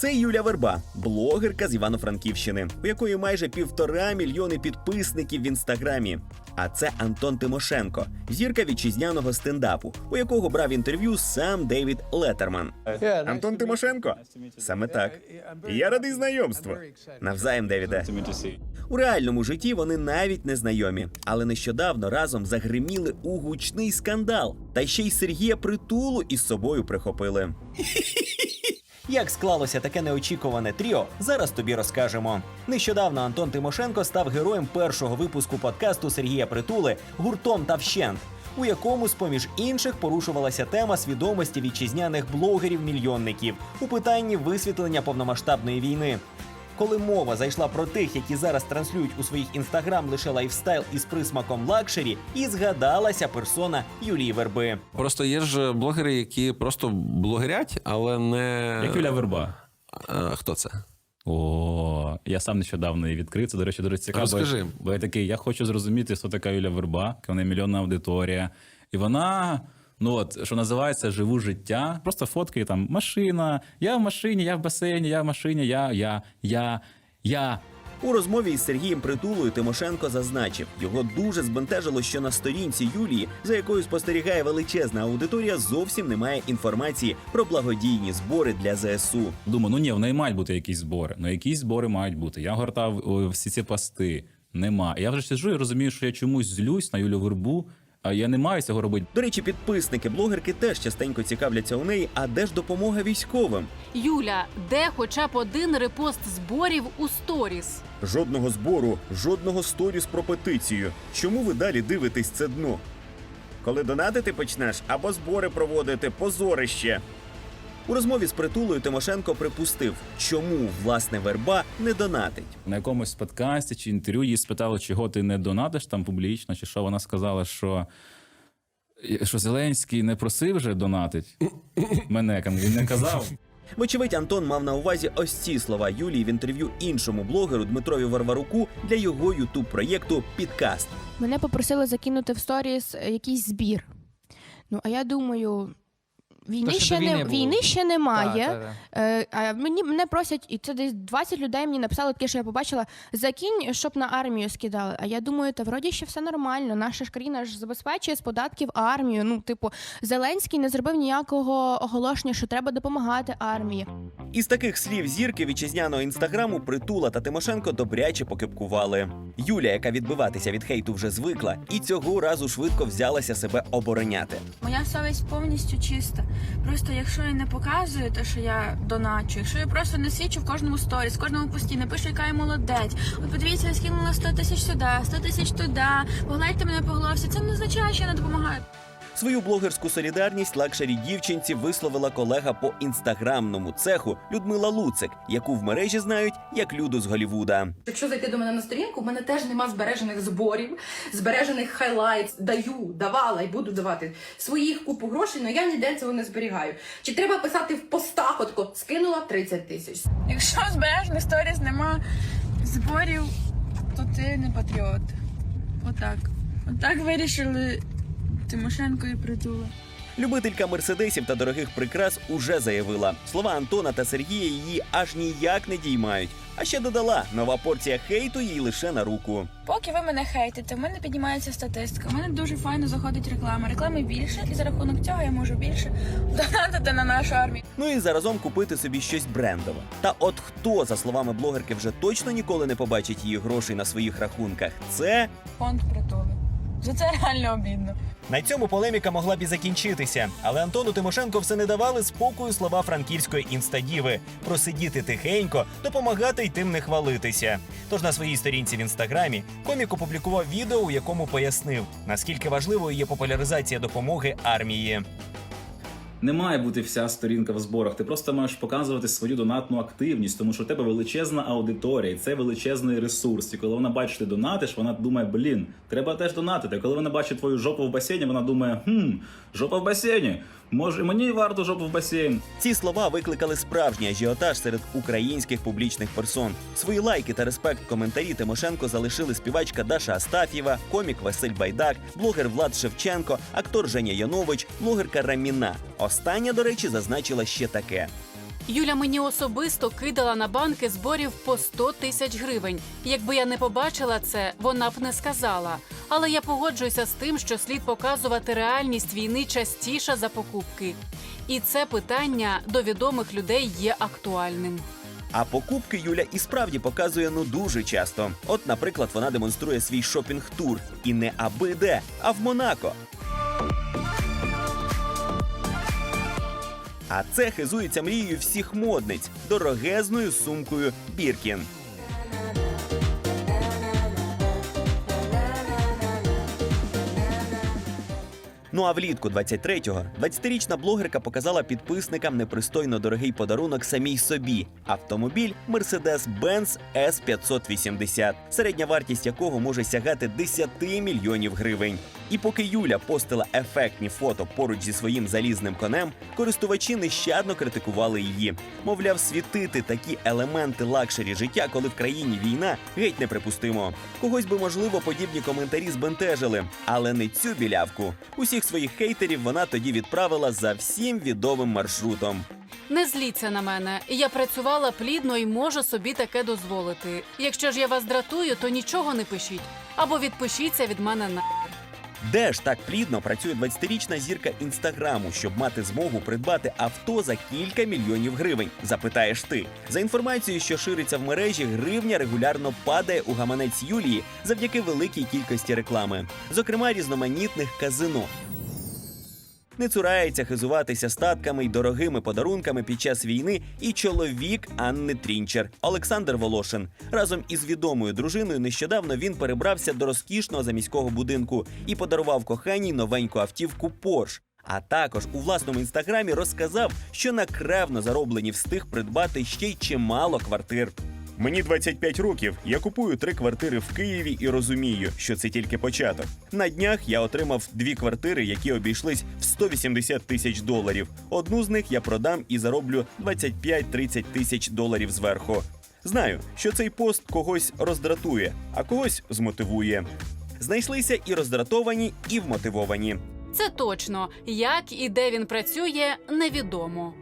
Це Юля Верба, блогерка з Івано-Франківщини, у якої майже півтора мільйони підписників в інстаграмі. А це Антон Тимошенко, зірка вітчизняного стендапу, у якого брав інтерв'ю сам Девід Леттерман. Антон Тимошенко? Саме так. Я радий знайомству. Навзаєм, Девіде. У реальному житті вони навіть не знайомі, але нещодавно разом загриміли у гучний скандал. Та ще й Сергія Притулу із собою прихопили. Як склалося таке неочікуване тріо, зараз тобі розкажемо. Нещодавно Антон Тимошенко став героєм першого випуску подкасту Сергія Притули гуртом та вщент, у якому, з поміж інших, порушувалася тема свідомості вітчизняних блогерів-мільйонників у питанні висвітлення повномасштабної війни. Коли мова зайшла про тих, які зараз транслюють у своїх інстаграм лише лайфстайл із присмаком лакшері, і згадалася персона Юлії Верби. Просто є ж блогери, які просто блогерять, але не. Як Юля Верба. А, хто це? О, я сам нещодавно її відкрив. Це, до речі, дуже цікаво. Розкажи. Бо я такий, я хочу зрозуміти, хто така Юля Верба, яка в неї мільйонна аудиторія. І вона, ну от, що називається, живу життя. Просто фоткає там машина, я в машині, я в басейні, я в машині, я, я, я, я. У розмові із Сергієм Притулою Тимошенко зазначив, його дуже збентежило, що на сторінці Юлії, за якою спостерігає величезна аудиторія, зовсім немає інформації про благодійні збори для ЗСУ. Думаю, ну ні, в неї мають бути якісь збори. Ну якісь збори мають бути. Я гортав о, всі ці пости. Нема. Я вже сиджу і розумію, що я чомусь злюсь на Юлю Вербу, а я не маю цього робити. До речі, підписники блогерки теж частенько цікавляться у неї, а де ж допомога військовим? Юля, де хоча б один репост зборів у сторіс? Жодного збору, жодного сторіс про петицію. Чому ви далі дивитесь це дно? Коли донатити почнеш або збори проводити, позорище. У розмові з притулою Тимошенко припустив, чому власне верба не донатить. На якомусь подкасті чи інтерв'ю її спитали, чого ти не донатиш там публічно, чи що вона сказала, що, що Зеленський не просив вже донатить. Мене він не казав. Вочевидь, Антон мав на увазі ось ці слова Юлії в інтерв'ю іншому блогеру Дмитрові Варваруку для його ютуб проєкту Підкаст. Мене попросили закинути в сторіс якийсь збір. Ну, а я думаю, війни, ще ще, війни не, війни ще немає. Та, та, та. Е, а мені мене просять, і це десь 20 людей мені написали таке, що я побачила, закинь, щоб на армію скидали. А я думаю, та вроді ще все нормально. Наша ж країна ж забезпечує з податків армію. Ну, типу, Зеленський не зробив ніякого оголошення, що треба допомагати армії. Із таких слів зірки вітчизняного інстаграму Притула та Тимошенко добряче покипкували. Юля, яка відбиватися від хейту вже звикла, і цього разу швидко взялася себе обороняти. Моя совість повністю чиста. Просто якщо я не показую те, що я доначу, якщо я просто не свідчу в кожному сторіс, в кожному пості, не пишу, яка я молодець. От подивіться, я скинула 100 тисяч сюди, 100 тисяч туди, погладьте мене по головці. Це не означає, що я не допомагаю. Свою блогерську солідарність лакшері дівчинці висловила колега по інстаграмному цеху Людмила Луцик, яку в мережі знають як Люду з Голівуда. Якщо зайти до мене на сторінку, в мене теж нема збережених зборів, збережених хайлайтс. Даю, давала і буду давати своїх купу грошей, але я ніде цього не зберігаю. Чи треба писати в постах, отко скинула 30 тисяч. Якщо збережних сторіс нема зборів, то ти не патріот. Отак. Отак вирішили Тимошенко і притула. Любителька мерседесів та дорогих прикрас уже заявила. Слова Антона та Сергія її аж ніяк не діймають. А ще додала нова порція хейту їй лише на руку. Поки ви мене хейтите, в мене піднімається статистика. У мене дуже файно заходить реклама. Реклами більше, і за рахунок цього я можу більше донатити на нашу армію. Ну і заразом купити собі щось брендове. Та от хто, за словами блогерки, вже точно ніколи не побачить її грошей на своїх рахунках, це Фонд притули. За це реально обідно. На цьому полеміка могла б і закінчитися, але Антону Тимошенко все не давали спокою слова франківської інстадіви просидіти тихенько, допомагати й тим не хвалитися. Тож на своїй сторінці в інстаграмі комік опублікував відео, у якому пояснив, наскільки важливою є популяризація допомоги армії. Не має бути вся сторінка в зборах. Ти просто маєш показувати свою донатну активність, тому що в тебе величезна аудиторія, і це величезний ресурс. І коли вона бачить, ти донатиш, вона думає, блін, треба теж донатити. А коли вона бачить твою жопу в басейні, вона думає, хм, жопа в басейні. Може, мені варто жопу в басейн. Ці слова викликали справжній ажіотаж серед українських публічних персон. Свої лайки та респект коментарі Тимошенко залишили співачка Даша Астаф'єва, комік Василь Байдак, блогер Влад Шевченко, актор Женя Янович, блогерка Раміна. Остання, до речі, зазначила ще таке. Юля мені особисто кидала на банки зборів по 100 тисяч гривень. Якби я не побачила це, вона б не сказала. Але я погоджуюся з тим, що слід показувати реальність війни частіше за покупки. І це питання до відомих людей є актуальним. А покупки Юля і справді показує ну дуже часто. От, наприклад, вона демонструє свій шопінг-тур і не аби де, а в Монако. А це хизується мрією всіх модниць дорогезною сумкою Біркін. Ну а влітку 23-го 20-річна блогерка показала підписникам непристойно дорогий подарунок самій собі автомобіль Mercedes-Benz S580, середня вартість якого може сягати 10 мільйонів гривень. І поки Юля постила ефектні фото поруч зі своїм залізним конем, користувачі нещадно критикували її. Мовляв, світити такі елементи лакшері життя, коли в країні війна, геть неприпустимо. Когось би можливо подібні коментарі збентежили, але не цю білявку. Усіх своїх хейтерів вона тоді відправила за всім відомим маршрутом. Не зліться на мене. Я працювала плідно і можу собі таке дозволити. Якщо ж я вас дратую, то нічого не пишіть або відпишіться від мене на. Де ж так плідно працює 20-річна зірка інстаграму, щоб мати змогу придбати авто за кілька мільйонів гривень? Запитаєш ти. За інформацією, що шириться в мережі, гривня регулярно падає у гаманець Юлії завдяки великій кількості реклами, зокрема різноманітних казино. Не цурається хизуватися статками й дорогими подарунками під час війни і чоловік Анни Трінчер Олександр Волошин. Разом із відомою дружиною нещодавно він перебрався до розкішного заміського будинку і подарував коханій новеньку автівку Порш. А також у власному інстаграмі розказав, що накревно зароблені встиг придбати ще й чимало квартир. Мені 25 років. Я купую три квартири в Києві і розумію, що це тільки початок. На днях я отримав дві квартири, які обійшлись в 180 тисяч доларів. Одну з них я продам і зароблю 25-30 тисяч доларів зверху. Знаю, що цей пост когось роздратує, а когось змотивує. Знайшлися і роздратовані, і вмотивовані. Це точно. Як і де він працює, невідомо.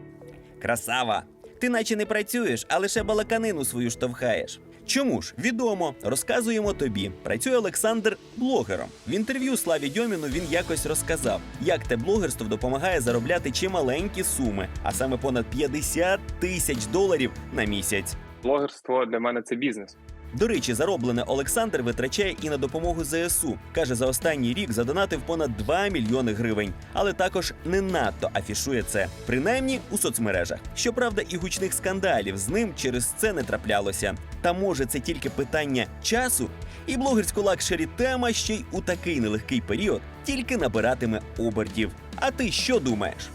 Красава! Ти наче не працюєш, а лише балаканину свою штовхаєш. Чому ж відомо, розказуємо тобі. Працює Олександр блогером. В інтерв'ю Славі Дьоміну він якось розказав, як те блогерство допомагає заробляти чималенькі суми, а саме понад 50 тисяч доларів на місяць. Блогерство для мене це бізнес. До речі, зароблене Олександр витрачає і на допомогу ЗСУ. Каже, за останній рік задонатив понад 2 мільйони гривень, але також не надто афішує це, принаймні у соцмережах. Щоправда, і гучних скандалів з ним через це не траплялося. Та може це тільки питання часу, і блогерсько лакшері тема ще й у такий нелегкий період тільки набиратиме обертів. А ти що думаєш?